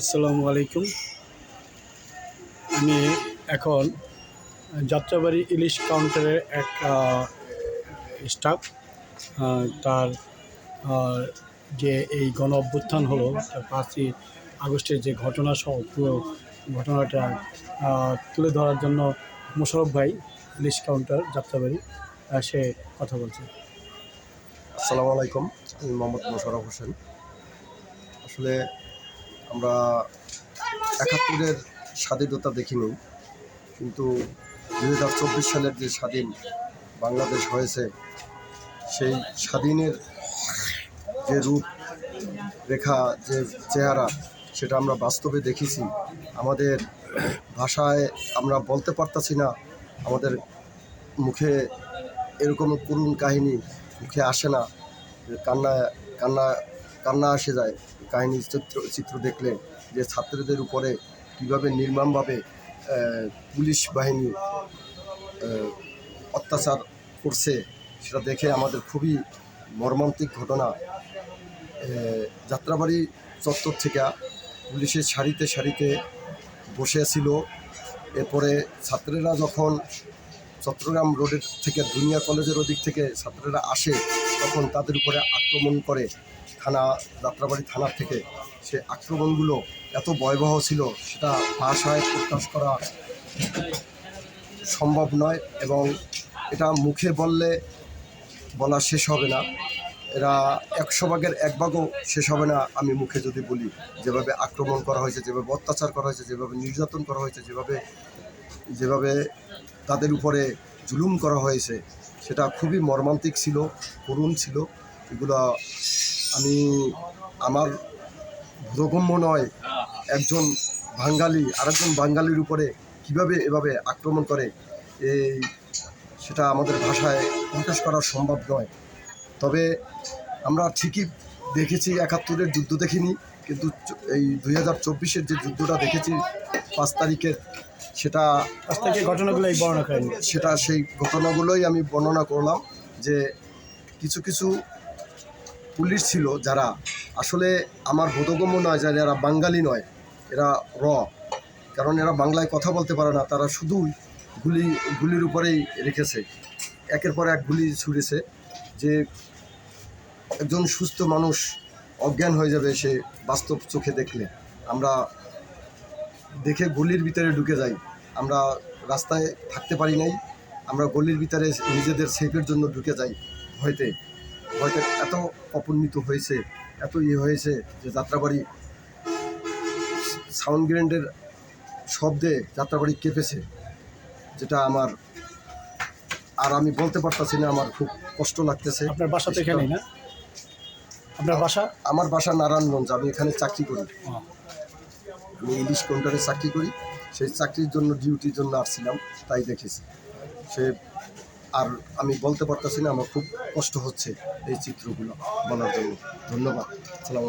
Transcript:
আসসালামু আলাইকুম। আমি এখন যাত্রাবাড়ি ইলিশ কাউন্টারের এক স্টাফ তার যে এই গণ অভ্যুত্থান হলো পাঁচই আগস্টের যে ঘটনা সহ পুরো ঘটনাটা তুলে ধরার জন্য মোশারফ ভাই, ইলিশ কাউন্টার যাত্রাবাড়ি সে কথা বলছে। আসসালামু আলাইকুম, আমি মোহাম্মদ মোশাররফ হোসেন। আসলে আমরা একাত্তরের স্বাধীনতা দেখিনি, কিন্তু দুই হাজার চব্বিশ সালের যে স্বাধীন বাংলাদেশ হয়েছে, সেই স্বাধীনের যে রূপ রেখা, যে চেহারা, সেটা আমরা বাস্তবে দেখেছি। আমাদের ভাষায় আমরা বলতে পারতাছি না, আমাদের মুখে এরকম করুণ কাহিনী মুখে আসে না কান্না কান্না কান্না আসে যায়। কাহিনী চিত্র চিত্র দেখলে যে ছাত্রদের উপরে কীভাবে নির্মমভাবে পুলিশ বাহিনী অত্যাচার করছে, সেটা দেখে আমাদের খুবই মর্মান্তিক ঘটনা। যাত্রাবাড়ি চত্বর থেকে পুলিশের সারিতে সারিতে বসে ছিল এরপরে ছাত্রেরা যখন চট্টগ্রাম রোডের থেকে দুনিয়া কলেজের ওদিক থেকে ছাত্রেরা আসে, তখন তাদের উপরে আক্রমণ করে থানা, যাত্রাবাড়ি থানার থেকে সে আক্রমণগুলো এত ভয়াবহ ছিল, সেটা ভাষায় প্রকাশ করা সম্ভব নয় এবং এটা মুখে বললে বলা শেষ হবে না। এরা একশো ভাগের এক ভাগও শেষ হবে না, আমি মুখে যদি বলি। যেভাবে আক্রমণ করা হয়েছে, যেভাবে অত্যাচার করা হয়েছে, যেভাবে নির্যাতন করা হয়েছে, যেভাবে যেভাবে তাদের উপরে জুলুম করা হয়েছে, সেটা খুবই মর্মান্তিক ছিল, করুণ ছিল। এগুলো আমি আমার বোধগম্য নয় একজন বাঙালি আরেকজন বাঙালির উপরে কীভাবে এভাবে আক্রমণ করে এই সেটা আমাদের ভাষায় প্রকাশ করা সম্ভব নয়। তবে আমরা ঠিকই দেখেছি একাত্তরের যুদ্ধ দেখিনি কিন্তু এই দুই হাজার চব্বিশের যে যুদ্ধটা দেখেছি পাঁচ তারিখের সেটা আজ থেকে ঘটনাগুলো এই বর্ণনা করেন সেটা সেই ঘটনাগুলোই আমি বর্ণনা করলাম যে কিছু কিছু পুলিশ ছিল যারা, আসলে আমার বোধগম্য নয় যে এরা বাঙালি নয়, এরা র। কারণ এরা বাংলায় কথা বলতে পারে না, তারা শুধুই গুলি, গুলির উপরেই রেখেছে। একের পর এক গুলি ছুড়েছে যে একজন সুস্থ মানুষ অজ্ঞান হয়ে যাবে সে বাস্তব চোখে দেখলে। আমরা দেখে গলির ভিতরে ঢুকে যাই। আমরা রাস্তায় থাকতে পারি নাই, আমরা গলির ভিতরে নিজেদের সেফের জন্য ঢুকে যাই ভয়তে। ভয়তে এত অপূর্ণিত হয়েছে এত ইয়ে হয়েছে যে যাত্রাবাড়ি সাউন্ড গ্র্যান্ডের শব্দে যাত্রাবাড়ি কেঁপেছে যেটা আমার আর আমি বলতে পারতাছি না আমার খুব কষ্ট লাগতেছে। আপনার বাসা তো এখানেই না? আপনার বাসা? আমার বাসা নারায়ণগঞ্জ আমি এখানে চাকরি করি। আমি ইলিশ কাউন্টারে চাকরি করি সেই চাকরির জন্য ডিউটির জন্য আসছিলাম তাই দেখেছি। সে আর আমি বলতে পারতেছি না, আমার খুব কষ্ট হচ্ছে এই চিত্রগুলো বলার জন্য। ধন্যবাদ। সালাম